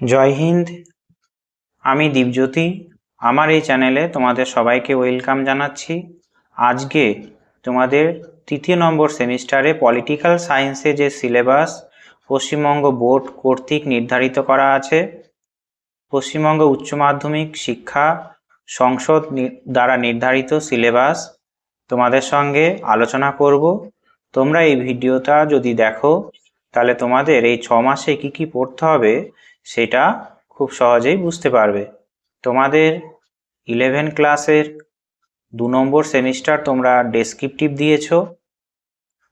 জয় হিন্দ। আমি দীপজ্যোতি। আমার এই চ্যানেলে তোমাদের সবাইকে ওয়েলকাম জানাচ্ছি। আজকে তোমাদের তৃতীয় নম্বর সেমিস্টারে পলিটিক্যাল সায়েন্সে যে সিলেবাস পশ্চিমবঙ্গ বোর্ড কর্তৃক নির্ধারিত করা আছে, পশ্চিমবঙ্গ উচ্চ মাধ্যমিক শিক্ষা সংসদ দ্বারা নির্ধারিত সিলেবাস তোমাদের সঙ্গে আলোচনা করব। তোমরা এই ভিডিওটা যদি দেখো, তাহলে তোমাদের এই ছ মাসে কি কি পড়তে হবে সেটা খুব সহজেই বুঝতে পারবে। তোমাদের ইলেভেন ক্লাসের দু নম্বর সেমিস্টার তোমরা ডেসক্রিপটিভ দিয়েছ।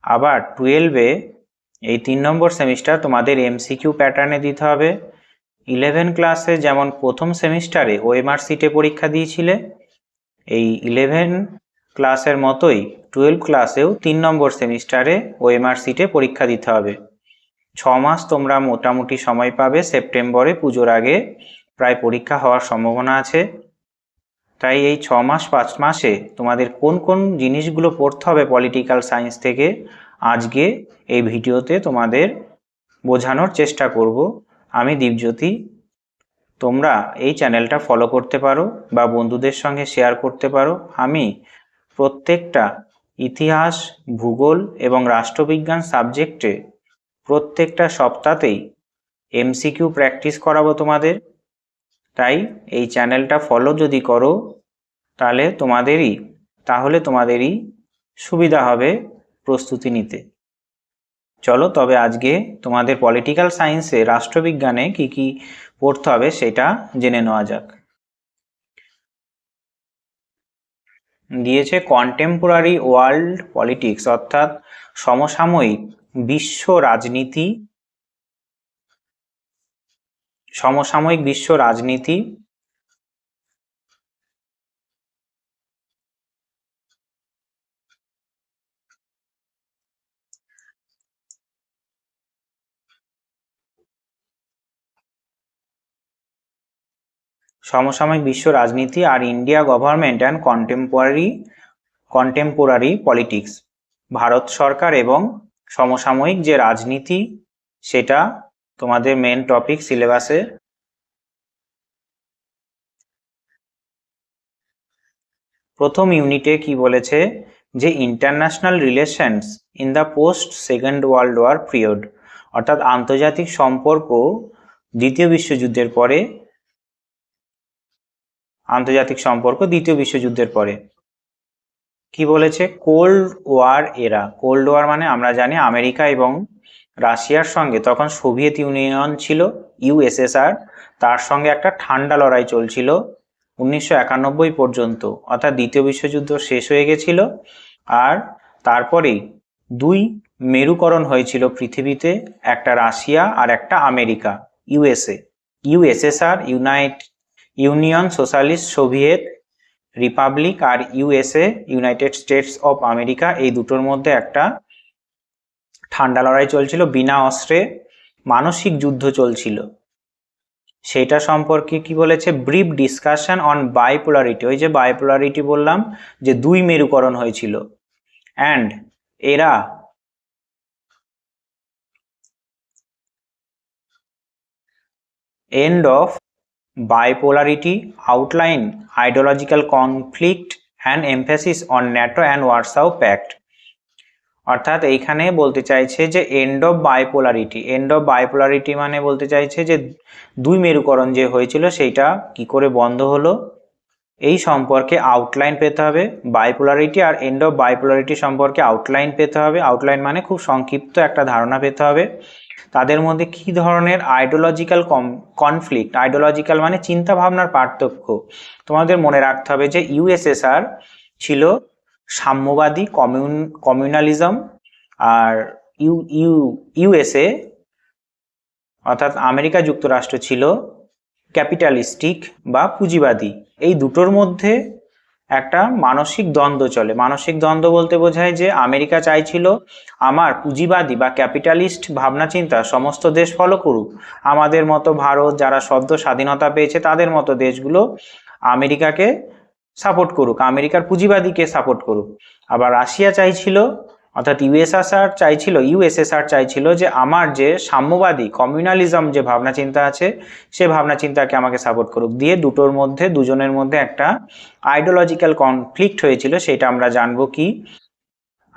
আবার টুয়েলভে এই তিন নম্বর সেমিস্টার তোমাদের এমসিকিউ প্যাটার্নে দিতে হবে। ইলেভেন ক্লাসে যেমন প্রথম সেমিস্টারে ওএমআর সিটে পরীক্ষা দিয়েছিলে, এই ইলেভেন ক্লাসের মতোই টুয়েলভ ক্লাসেও তিন নম্বর সেমিস্টারে ওএমআর সিটে পরীক্ষা দিতে হবে। ছ মাস তোমরা মোটামুটি সময় পাবে। সেপ্টেম্বরে পুজোর আগে প্রায় পরীক্ষা হওয়ার সম্ভাবনা আছে। তাই এই ছ মাস পাঁচ মাসে তোমাদের কোন কোন জিনিসগুলো পড়তে হবে পলিটিক্যাল সায়েন্স থেকে আজকে এই ভিডিওতে তোমাদের বোঝানোর চেষ্টা করব। আমি দীপজ্যোতি। তোমরা এই চ্যানেলটা ফলো করতে পারো বা বন্ধুদের সঙ্গে শেয়ার করতে পারো। আমি প্রত্যেকটা ইতিহাস, ভূগোল এবং রাষ্ট্রবিজ্ঞান সাবজেক্টে প্রত্যেকটা সপ্তাহতেই এমসিকিউ প্র্যাকটিস করাবো তোমাদের। তাই এই চ্যানেলটা ফলো যদি করো, তাহলে তোমাদেরই তাহলে তোমাদেরই সুবিধা হবে প্রস্তুতি নিতে। চলো, তবে আজকে তোমাদের পলিটিক্যাল সায়েন্সে রাষ্ট্রবিজ্ঞানে কি কি পড়তে হবে সেটা জেনে নেওয়া যাক। দিয়েছে কন্টেম্পোরারি ওয়ার্ল্ড পলিটিক্স অর্থাৎ সমসাময়িক বিশ্ব রাজনীতি, সমসাময়িক বিশ্ব রাজনীতি, সমসাময়িক বিশ্ব রাজনীতি আর India government and contemporary contemporary politics. Bharat সরকার এবং সমসাময়িক যে রাজনীতি, সেটা তোমাদের মেন টপিক সিলেবাসে প্রথম ইউনিটে কি বলেছে? যে international relations in the post second world war period অর্থাৎ আন্তর্জাতিক সম্পর্ক দ্বিতীয় বিশ্বযুদ্ধের পরে, আন্তর্জাতিক সম্পর্ক দ্বিতীয় বিশ্বযুদ্ধের পরে। কি বলেছে? কোল্ড ওয়ার এরা কোল্ড ওয়ার মানে আমরা জানি আমেরিকা এবং রাশিয়ার সঙ্গে। তখন সোভিয়েত ইউনিয়ন ছিল ইউএসএসআর তার সঙ্গে একটা ঠান্ডা লড়াই চলছিল উনিশশো একানব্বই পর্যন্ত। অর্থাৎ দ্বিতীয় বিশ্বযুদ্ধ শেষ হয়ে গেছিল। আর তারপরেই দুই মেরুকরণ হয়েছিল পৃথিবীতে, একটা রাশিয়া আর একটা America USA USSR unite union, socialist, soviet republic R USA united states of America এই দুটোর মধ্যে একটা ঠান্ডা লড়াই চলছিল, বিনা অস্ত্রে মানসিক যুদ্ধ চলছিল। সেটা সম্পর্কে কি বলেছে? ব্রিফ ডিসকাশন অন বাইপোলারিটি ওই যে বাইপোলারিটি বললাম, যে দুই মেরুকরণ হয়েছিল। অ্যান্ড এরা end of bipolarity, outline, ideological conflict, and emphasis on NATO and Warsaw Pact. অর্থাৎ এইখানে বলতে চাইছে যে end of bipolarity end of bipolarity মানে বলতে চাইছে যে দুই মেরুকরণ যে হয়েছিল সেইটা কি করে বন্ধ হলো? এই সম্পর্কে আউটলাইন পেতে হবে বাইপোলারিটি আর এন্ড অফ বাইপোলারিটি সম্পর্কে আউটলাইন পেতে হবে। আউটলাইন মানে খুব সংক্ষিপ্ত একটা ধারণা পেতে হবে। তাদের মধ্যে কি ধরনের আইডিওলজিক্যাল কনফ্লিক্ট আইডিওলজিক্যাল মানে চিন্তা ভাবনার পার্থক্য। তোমাদের মনে রাখতে হবে যে ইউএসএসআর ছিল সাম্যবাদী কমিউন কমিউনালিজম আর ইউ ইউ ইউএসএ অর্থাৎ আমেরিকা যুক্তরাষ্ট্র ছিল ক্যাপিটালিস্টিক বা পুঁজিবাদী। এই দুটোর মধ্যে একটা মানসিক দ্বন্দ্ব চলে। মানসিক দ্বন্দ্ব বলতে বোঝায় যে আমেরিকা চাইছিল আমার পুঁজিবাদী বা ক্যাপিটালিস্ট ভাবনা চিন্তা সমস্ত দেশ ফলো করুক। আমাদের মতো ভারত যারা শব্দ স্বাধীনতা পেয়েছে, তাদের মতো দেশগুলো আমেরিকাকে সাপোর্ট করুক, আমেরিকার পুঁজিবাদীকে সাপোর্ট করুক। আবার রাশিয়া চাইছিল অর্থাৎ ইউএসএসআর চাইছিল ইউএসএসআর চাইছিল যে আমার যে সাম্যবাদী কমিউনালিজম যে ভাবনা চিন্তা আছে, সে ভাবনা চিন্তাকে আমাকে সাপোর্ট করুক। দিয়ে দুটোর মধ্যে, দুজনের মধ্যে একটা আইডিওলজিক্যাল কনফ্লিক্ট হয়েছিল, সেটা আমরা জানব কি?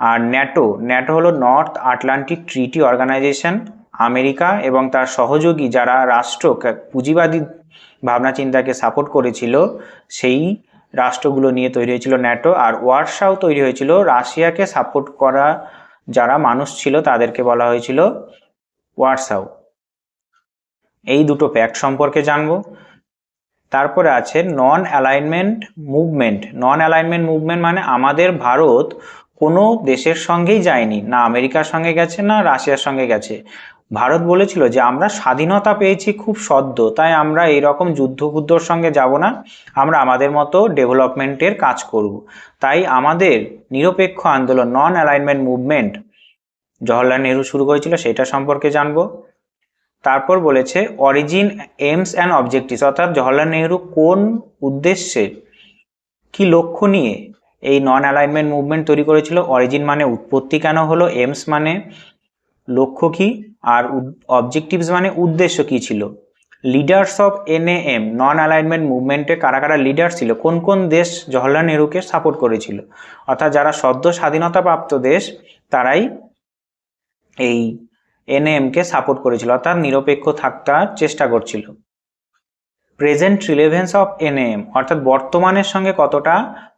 আর ন্যাটো ন্যাটো হলো North Atlantic Treaty Organization America এবং তার সহযোগী যারা রাষ্ট্র, পুঁজিবাদী ভাবনা চিন্তাকে সাপোর্ট করেছিল, সেই রাষ্ট্রগুলো নিয়ে তৈরি হয়েছিল ন্যাটো আর ওয়ার্সাও তৈরি হয়েছিল। রাশিয়াকে সাপোর্ট করা যারা মানুষ ছিল তাদেরকে বলা হয়েছিল ওয়ার্সাও। এই দুটো প্যাক্ট সম্পর্কে জানব। তারপরে আছে non alignment movement non alignment movement মানে আমাদের ভারত কোনো দেশের সঙ্গেই যায়নি। না আমেরিকার সঙ্গে গেছে, না রাশিয়ার সঙ্গে গেছে। ভারত বলেছিল যে, আমরা স্বাধীনতা পেয়েছি খুব সদ্য, তাই আমরা এইরকম যুদ্ধবুদ্ধর সঙ্গে যাব না। আমরা আমাদের মতো ডেভেলপমেন্টের কাজ করব। তাই আমাদের নিরপেক্ষ আন্দোলন non alignment movement Jawaharlal Nehru শুরু করেছিল, সেটা সম্পর্কে জানব। তারপর বলেছে অরিজিন এমস অ্যান্ড অবজেক্টিভস অর্থাৎ জওহরলাল নেহরু কোন উদ্দেশ্যে কি লক্ষ্য নিয়ে এই নন অ্যালাইনমেন্ট মুভমেন্ট তৈরি করেছিল? অরিজিন মানে উৎপত্তি কেন হলো? এমস মানে লক্ষ্য কি? আর অবজেক্টিভস মানে উদ্দেশ্য কি ছিল? Leaders of NAM non alignment মুভমেন্টে কারা কারা লিডার ছিল? কোন কোন দেশ জওহরলাল নেহরুকে সাপোর্ট করেছিল? অর্থাৎ যারা সদ্য স্বাধীনতাপ্রাপ্ত দেশ, তারাই এই এনএএমকে সাপোর্ট করেছিল। অর্থাৎ নিরপেক্ষ থাকার চেষ্টা করছিল। প্রেজেন্ট রিলেভেন্স অফ এনএএম অর্থাৎ বর্তমানের সঙ্গে কতটা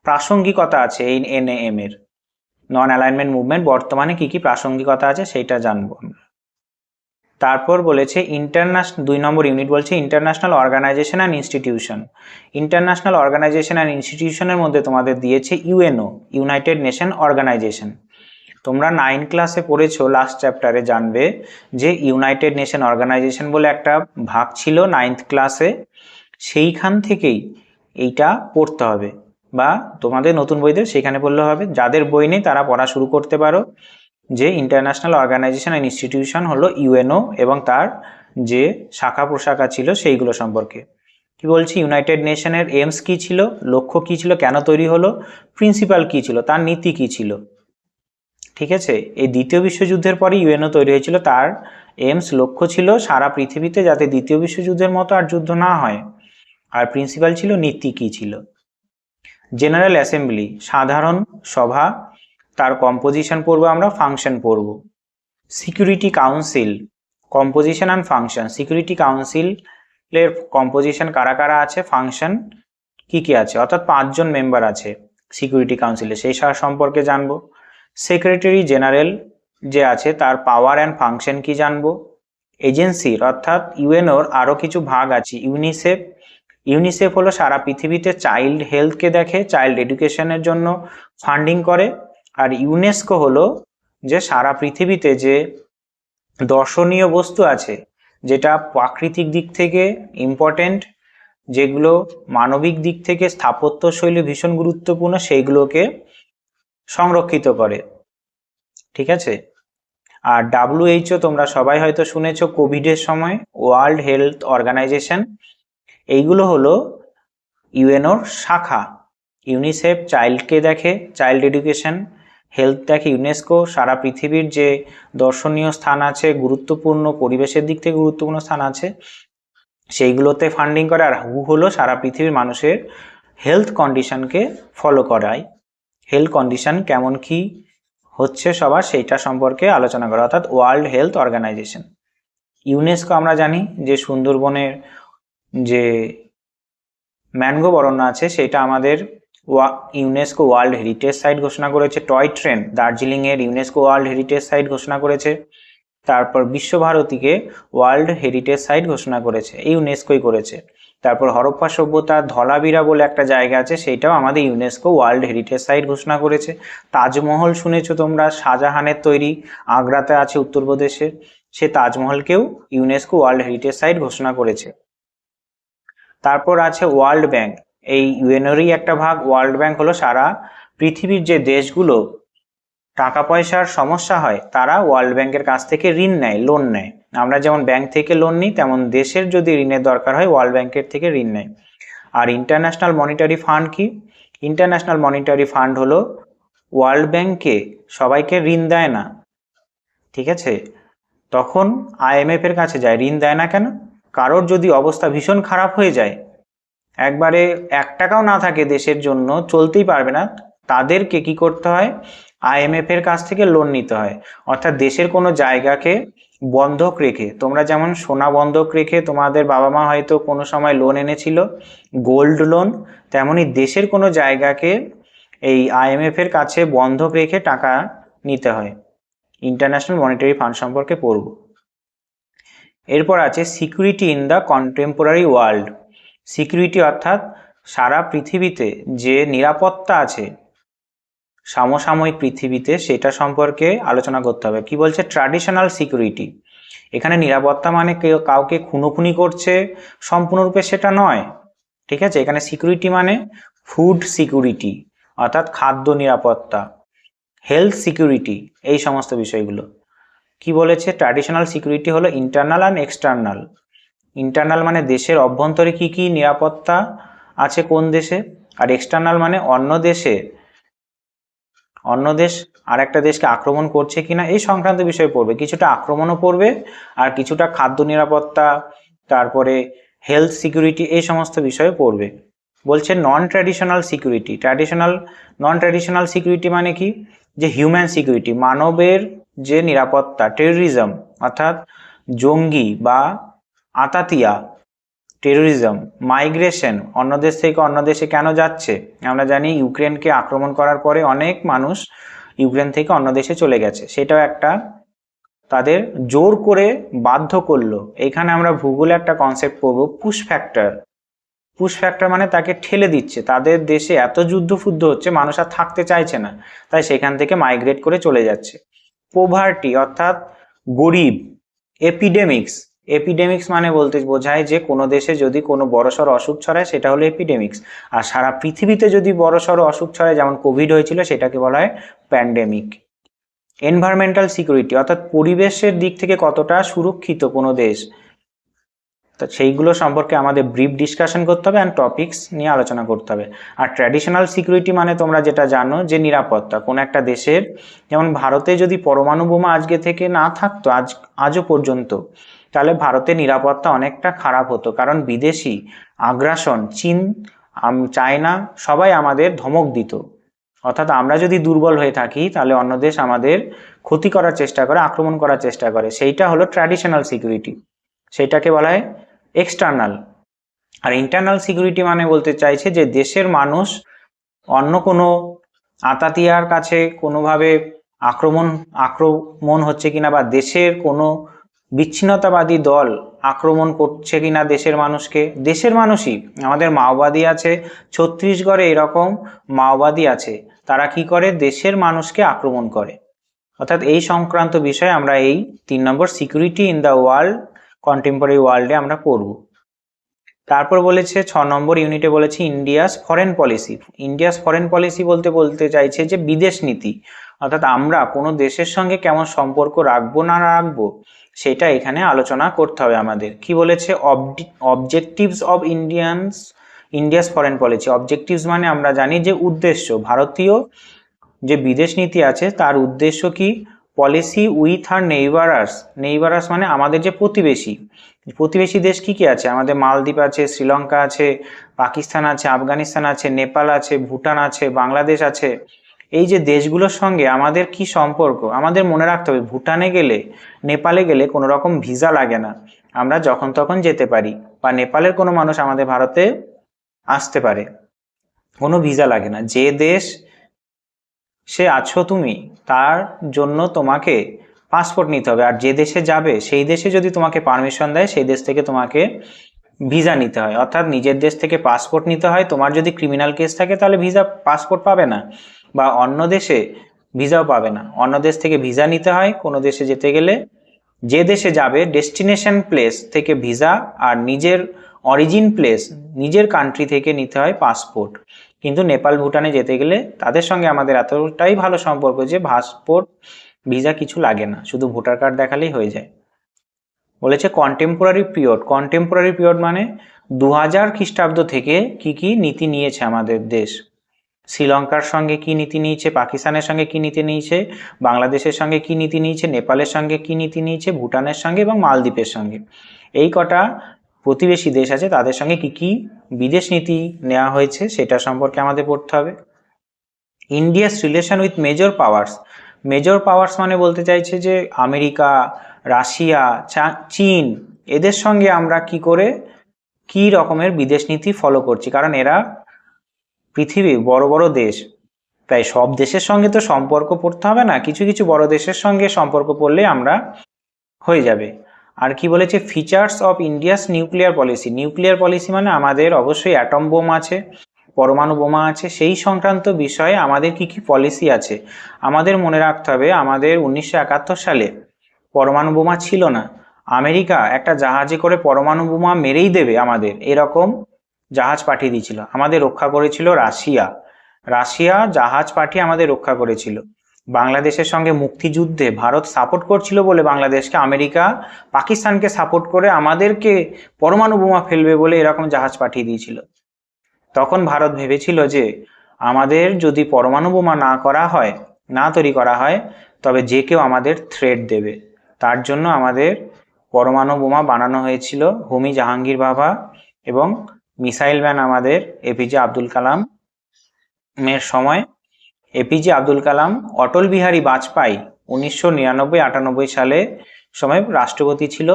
প্রাসঙ্গিকতা আছে এই এনএএম এর নন অ্যালাইনমেন্ট মুভমেন্ট বর্তমানে কি কি প্রাসঙ্গিকতা আছে, সেইটা জানব আমরা। তারপর বলেছে ইন্টারন্যাশনাল দুই নম্বর ইউনিট বলছে international organization and institution international organization and ইনস্টিটিউশনের মধ্যে তোমাদের দিয়েছে ইউএনও ইউনাইটেড নেশন অর্গানাইজেশন তোমরা নাইন ক্লাসে পড়েছো লাস্ট চ্যাপ্টারে জানবে যে ইউনাইটেড নেশন অর্গানাইজেশন বলে একটা ভাগ ছিল নাইন্থ ক্লাসে সেইখান থেকেই এইটা পড়তে হবে বা তোমাদের নতুন বইতে সেখানে পড়লে হবে। যাদের বই নেই তারা পড়া শুরু করতে পারো। যে ইন্টারন্যাশনাল অর্গানাইজেশন অ্যান্ড ইনস্টিটিউশন হলো ইউএনও এবং তার যে শাখা প্রশাখা ছিল সেইগুলো সম্পর্কে। কি বলছি? ইউনাইটেড নেশনের এমস কি ছিল? লক্ষ্য কি ছিল? কেন তৈরি হলো? প্রিন্সিপাল কি ছিল? তার নীতি কি ছিল? ঠিক আছে? এই দ্বিতীয় বিশ্বযুদ্ধের পরে ইউএনও তৈরি হয়েছিল। তার এমস লক্ষ্য ছিল সারা পৃথিবীতে যাতে দ্বিতীয় বিশ্বযুদ্ধের মতো আর যুদ্ধ না হয়। আর প্রিন্সিপাল ছিল নীতি কি ছিল? জেনারেল অ্যাসেম্বলি সাধারণ সভা তার কম্পোজিশন পড়ব আমরা ফাংশন পড়ব। Security council composition and function security কাউন্সিলের কম্পোজিশন কারা কারা আছে ফাংশন কি কি আছে? অর্থাৎ পাঁচজন মেম্বার আছে সিকিউরিটি কাউন্সিলে সেই সার সম্পর্কে জানব। সেক্রেটারি জেনারেল যে আছে, তার পাওয়ার অ্যান্ড ফাংশন কি জানব? এজেন্সির অর্থাৎ ইউএনওর আরও কিছু ভাগ আছে। ইউনিসেফ ইউনিসেফ হলো সারা পৃথিবীতে চাইল্ড হেলথকে দেখে চাইল্ড এডুকেশনের জন্য ফান্ডিং করে। আর ইউনেস্কো হলো যে সারা পৃথিবীতে যে দর্শনীয় বস্তু আছে, যেটা প্রাকৃতিক দিক থেকে ইম্পর্টেন্ট যেগুলো মানবিক দিক থেকে স্থাপত্য শৈলী ভীষণ গুরুত্বপূর্ণ, সেইগুলোকে সংরক্ষিত করে। ঠিক আছে? আর ডাব্লিউএইচও তোমরা সবাই হয়তো শুনেছো কোভিডের সময় ওয়ার্ল্ড হেলথ অর্গানাইজেশন এইগুলো হলো ইউএনওর শাখা। ইউনিসেফ চাইল্ডকে দেখে চাইল্ড এডুকেশন হেলথ দেখে ইউনেস্কো সারা পৃথিবীর যে দর্শনীয় স্থান আছে, গুরুত্বপূর্ণ পরিবেশের দিক থেকে গুরুত্বপূর্ণ স্থান আছে, সেইগুলোতে ফান্ডিং করে আর হু হলো সারা পৃথিবীর মানুষের হেলথ কন্ডিশনকে ফলো করায়। হেলথ কন্ডিশন কেমন কি হচ্ছে সবার সেইটা সম্পর্কে আলোচনা করা, অর্থাৎ ওয়ার্ল্ড হেলথ অর্গানাইজেশন ইউনেস্কো আমরা জানি যে সুন্দরবনের যে ম্যানগ্রোভ অরণ্য আছে, সেটা আমাদের ইউনেস্কো ওয়ার্ল্ড হেরিটেজ সাইট ঘোষণা করেছে। টয় ট্রেন দার্জিলিংয়ের ইউনেস্কো ওয়ার্ল্ড হেরিটেজ সাইট ঘোষণা করেছে। তারপর বিশ্বভারতীকে ওয়ার্ল্ড হেরিটেজ সাইট ঘোষণা করেছে ইউনেস্কোই করেছে। তারপর হরপ্পা সভ্যতা ধলাবিরা বলে একটা জায়গা আছে সেইটাও আমাদের ইউনেস্কো ওয়ার্ল্ড হেরিটেজ সাইট ঘোষণা করেছে। তাজমহল শুনেছো তোমরা, শাহজাহানের তৈরি, আগ্রাতে আছে উত্তরপ্রদেশে সে তাজমহলকেও ইউনেস্কো ওয়ার্ল্ড হেরিটেজ সাইট ঘোষণা করেছে। তারপর আছে ওয়ার্ল্ড ব্যাংক এই ইউএনওরই একটা ভাগ, ওয়ার্ল্ড ব্যাংক হলো সারা পৃথিবীর যে দেশগুলো টাকা পয়সার সমস্যা হয়, তারা ওয়ার্ল্ড ব্যাংকের কাছ থেকে ঋণ নেয় লোন নেয়। আমরা যেমন ব্যাংক থেকে লোন নিই, তেমন দেশের যদি ঋণের দরকার হয়, ওয়ার্ল্ড ব্যাংকের থেকে ঋণ নেয়। আর ইন্টারন্যাশনাল মনিটারি ফান্ড কি? ইন্টারন্যাশনাল মনিটারি ফান্ড হলো ওয়ার্ল্ড ব্যাংকে সবাইকে ঋণ দেয় না। ঠিক আছে? তখন আইএমএফ এর কাছে যায়, ঋণ দেয় না কেন? কারোর যদি অবস্থা ভীষণ খারাপ হয়ে যায় একবারে এক টাকাও না থাকে দেশের জন্য, চলতেই পারবে না। তাদেরকে কি করতে হয়? আইএমএফ এর কাছ থেকে লোন নিতে হয়। অর্থাৎ দেশের কোনো জায়গাকে বন্ধক রেখে, তোমরা যেমন সোনা বন্ধক রেখে তোমাদের বাবা মা হয়তো কোনো সময় লোন এনেছিল গোল্ড লোন তেমনি দেশের কোনো জায়গাকে এই আইএমএফ এর কাছে বন্ধক রেখে টাকা নিতে হয়। ইন্টারন্যাশনাল মনিটারি ফান্ড সম্পর্কে পড়ব। এরপর আছে security in the contemporary world security অর্থাৎ সারা পৃথিবীতে যে নিরাপত্তা আছে, সমসাময়িক পৃথিবীতে সেটা সম্পর্কে আলোচনা করতে হবে। কি বলছে? Traditional security. এখানে নিরাপত্তা মানে কেউ কাউকে খুনোখুনি করছে, সম্পূর্ণরূপে সেটা নয়। ঠিক আছে? এখানে সিকিউরিটি মানে ফুড সিকিউরিটি, অর্থাৎ খাদ্য নিরাপত্তা, হেলথ সিকিউরিটি, এই সমস্ত বিষয়গুলো। কি বলেছে? ট্র্যাডিশনাল সিকিউরিটি হলো ইন্টারনাল অ্যান্ড এক্সটার্নাল। ইন্টারনাল মানে দেশের অভ্যন্তরে কি কি নিরাপত্তা আছে কোন দেশে? আর এক্সটার্নাল মানে অন্য দেশে? অন্য দেশ আর একটা দেশকে আক্রমণ করছে কিনা? এই সংক্রান্ত বিষয়ে পড়বে। কিছুটা আক্রমণও পড়বে আর কিছুটা খাদ্য নিরাপত্তা, তারপরে হেলথ সিকিউরিটি এই সমস্ত বিষয়ে পড়বে। বলছে non traditional security traditional non traditional security মানে কি? যে হিউম্যান সিকিউরিটি মানবের যে নিরাপত্তা টেরোরিজম অর্থাৎ জঙ্গি বা আতাতিয়া টেরোরিজম মাইগ্রেশন অন্য দেশ থেকে অন্য দেশে কেন যাচ্ছে? আমরা জানি ইউক্রেনকে আক্রমণ করার পরে অনেক মানুষ ইউক্রেন থেকে অন্য দেশে চলে গেছে। সেটাও একটা তাদের জোর করে বাধ্য করল। এখানে আমরা ভূগোলে একটা কনসেপ্ট পড়ব পুশ ফ্যাক্টর পুশ ফ্যাক্টর মানে তাকে ঠেলে দিচ্ছে। তাদের দেশে এত যুদ্ধ ফুদ্ধ হচ্ছে, মানুষ আর থাকতে চাইছে না। তাই সেখান থেকে মাইগ্রেট করে চলে যাচ্ছে। পোভার্টি অর্থাৎ গরিব এপিডেমিক্স এপিডেমিক্স মানে বলতে বোঝায় যে কোনো দেশে যদি কোনো বড়সড় অসুখ ছড়ায়, সেটা হলো এপিডেমিক্স আর সারা পৃথিবীতে যদি বড়সড় অসুখ ছড়ায়, যেমন কোভিড হয়েছিল, সেটাকে বলা হয় প্যান্ডেমিক এনভায়রনমেন্টাল সিকিউরিটি অর্থাৎ পরিবেশের দিক থেকে কতটা সুরক্ষিত কোনো দেশ? তো সেইগুলো সম্পর্কে আমাদের ব্রিফ ডিসকাশন করতে হবে অ্যান্ড টপিকস নিয়ে আলোচনা করতে হবে। আর ট্র্যাডিশনাল সিকিউরিটি মানে তোমরা যেটা জানো যে নিরাপত্তা। কোনো একটা দেশের, যেমন ভারতে যদি পরমাণু বোমা আজকে থেকে না থাকতো, আজ, আজও পর্যন্ত, তাহলে ভারতের নিরাপত্তা অনেকটা খারাপ হতো। কারণ বিদেশি আগ্রাসন, চীন চায়না সবাই আমাদের ধমক দিত। অর্থাৎ আমরা যদি দুর্বল হয়ে থাকি, তাহলে অন্য দেশ আমাদের ক্ষতি করার চেষ্টা করে, আক্রমণ করার চেষ্টা করে। সেইটা হলো ট্র্যাডিশনাল সিকিউরিটি সেইটাকে বলা হয় এক্সটার্নাল আর ইন্টারনাল সিকিউরিটি মানে বলতে চাইছে যে দেশের মানুষ অন্য কোনো আতাতিয়ার কাছে কোনোভাবে আক্রমণ আক্রমণ হচ্ছে কিনা বা দেশের কোনো বিচ্ছিন্নতাবাদী দল আক্রমণ করছে কিনা দেশের মানুষকে, দেশের মানুষই, আমাদের মাওবাদী আছে ছত্তিশগড়ে এরকম মাওবাদী আছে, তারা কি করে? দেশের মানুষকে আক্রমণ করে। অর্থাৎ এই সংক্রান্ত বিষয়ে আমরা এই তিন নম্বর security in the world contemporary ওয়ার্ল্ডে আমরা পড়ব তারপর বলেছে, ছ নম্বর ইউনিটে বলেছে India's foreign policy India's foreign policy বলতে বলতে চাইছে যে বিদেশ নীতি। অর্থাৎ আমরা কোনো দেশের সঙ্গে কেমন সম্পর্ক রাখব না রাখব, সেটা এখানে আলোচনা করতে হবে আমাদের। কি বলেছে? Objectives of Indians India's foreign policy objectives মানে আমরা জানি যে উদ্দেশ্য। ভারতীয় যে বিদেশ নীতি আছে, তার উদ্দেশ্য কি? পলিসি উইথ আর নেইবারার্স নেইবারার্স মানে আমাদের যে প্রতিবেশী। প্রতিবেশী দেশ কী কী আছে? আমাদের মালদ্বীপ আছে, শ্রীলঙ্কা আছে, পাকিস্তান আছে, আফগানিস্তান আছে, নেপাল আছে, ভুটান আছে, বাংলাদেশ আছে। এই যে দেশগুলোর সঙ্গে আমাদের কি সম্পর্ক? আমাদের মনে রাখতে হবে, ভুটানে গেলে, নেপালে গেলে কোনো রকম ভিসা লাগে না। আমরা যখন তখন যেতে পারি বা নেপালের কোনো মানুষ আমাদের ভারতে আসতে পারে। কোনো ভিসা লাগে না। যে দেশ সে আছো তুমি, তার জন্য তোমাকে পাসপোর্ট নিতে হবে। আর যে দেশে যাবে, সেই দেশে যদি তোমাকে পারমিশন দেয়, সেই দেশ থেকে তোমাকে ভিসা নিতে হয়। অর্থাৎ নিজের দেশ থেকে পাসপোর্ট নিতে হয়। তোমার যদি ক্রিমিনাল কেস থাকে, তাহলে ভিসা পাসপোর্ট পাবে না। বা অন্য দেশে ভিসাও পাবে না। অন্য দেশ থেকে ভিসা নিতে হয়। কোনো দেশে যেতে গেলে যে দেশে যাবে ডেস্টিনেশন প্লেস থেকে ভিসা আর নিজের অরিজিন প্লেস নিজের কান্ট্রি থেকে নিতে হয় পাসপোর্ট কিন্তু নেপাল, ভুটানে যেতে গেলে তাদের সঙ্গে আমাদের এতটাই ভালো সম্পর্ক যে পাসপোর্ট, ভিসা কিছু লাগে না, শুধু ভোটার কার্ড দেখালেই হয়ে যায়। বলেছে কন্টেম্পোরারি পিরিয়ড কন্টেম্পোরারি পিরিয়ড মানে দু হাজার খ্রিস্টাব্দ থেকে কি কি নীতি নিয়েছে আমাদের দেশ? শ্রীলঙ্কার সঙ্গে কি নীতি নিয়েছে? পাকিস্তানের সঙ্গে কি নীতি নিয়েছে? বাংলাদেশের সঙ্গে কি নীতি নিয়েছে? নেপালের সঙ্গে কি নীতি নিয়েছে? ভুটানের সঙ্গে এবং মালদ্বীপের সঙ্গে। এই কটা প্রতিবেশী দেশ আছে, তাদের সঙ্গে কি কি বিদেশ নীতি নেওয়া হয়েছে, সেটা সম্পর্কে আমাদের পড়তে হবে। India's relation with major powers. Major powers মানে বলতে চাইছে যে, আমেরিকা, রাশিয়া চীন, এদের সঙ্গে আমরা কি করে, কি রকমের বিদেশ নীতি ফলো করছি? কারণ এরা পৃথিবীর বড় বড় দেশ। তাই সব দেশের সঙ্গে তো সম্পর্ক পড়তে হবে না। কিছু কিছু বড় দেশের সঙ্গে সম্পর্ক পড়লে আমরা হয়ে যাবে। আর কি বলেছে? Features of India's nuclear policy nuclear policy মানে আমাদের অবশ্যই অ্যাটম বোম আছে, পরমাণু বোমা আছে, সেই সংক্রান্ত বিষয়ে আমাদের কি কি পলিসি আছে? আমাদের মনে রাখতে হবে, আমাদের উনিশশো একাত্তর সালে পরমাণু বোমা ছিল না। আমেরিকা একটা জাহাজে করে পরমাণু বোমা মেরেই দেবে আমাদের। এরকম জাহাজ পাঠিয়ে দিয়েছিল। আমাদের রক্ষা করেছিল রাশিয়া। রাশিয়া জাহাজ পাঠিয়ে আমাদের রক্ষা করেছিল। বাংলাদেশের সঙ্গে মুক্তিযুদ্ধে ভারত সাপোর্ট করছিল বলে বাংলাদেশকে আমেরিকা পাকিস্তানকে সাপোর্ট করে আমাদেরকে পরমাণু বোমা ফেলবে বলে এরকম জাহাজ পাঠিয়ে দিয়েছিল। তখন ভারত ভেবেছিল যে আমাদের যদি পরমাণু বোমা না করা হয়, না তৈরি করা হয়, তবে যে কেউ আমাদের থ্রেট দেবে। তার জন্য আমাদের পরমাণু বোমা বানানো হয়েছিল হোমি জাহাঙ্গীর বাবা এবং মিসাইল ম্যান আমাদের এপিজে আব্দুল কালাম এর সময়। এপিজে আব্দুল কালাম, অটল বিহারী বাজপেয়ী উনিশশো নিরানব্বই আটানব্বই সালে সময় রাষ্ট্রপতি ছিল।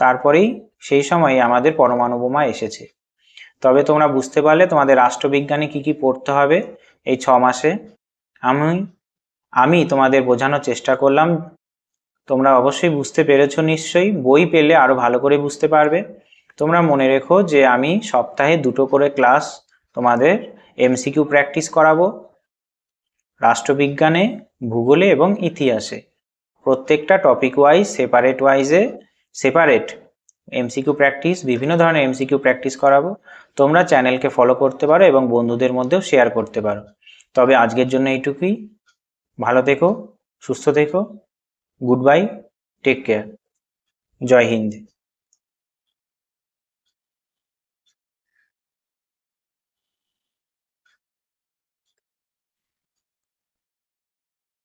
তারপরেই সেই সময় আমাদের পরমাণু বোমা এসেছে। তবে তোমরা বুঝতে পারলে তোমাদের রাষ্ট্রবিজ্ঞানে কি কি পড়তে হবে এই ছ মাসে। আমি আমি তোমাদের বোঝানোর চেষ্টা করলাম। তোমরা অবশ্যই বুঝতে পেরেছ নিশ্চয়ই, বই পেলে আরও ভালো করে বুঝতে পারবে। তোমরা মনে রেখো যে আমি সপ্তাহে দুটো করে ক্লাস তোমাদের এমসিকিউ প্র্যাকটিস করাবো। রাষ্ট্রবিজ্ঞানে, ভূগোলে এবং ইতিহাসে। প্রত্যেকটা টপিক ওয়াইজ সেপারেট ওয়াইজে সেপারেট এমসিকিউ প্র্যাকটিস বিভিন্ন ধরনের এমসিকিউ প্র্যাকটিস করাবো। তোমরা চ্যানেলকে ফলো করতে পারো এবং বন্ধুদের মধ্যেও শেয়ার করতে পারো। তবে আজকের জন্য এইটুকুই। ভালো থেকো, সুস্থ থেকো। গুড বাই টেক কেয়ার জয় হিন্দ।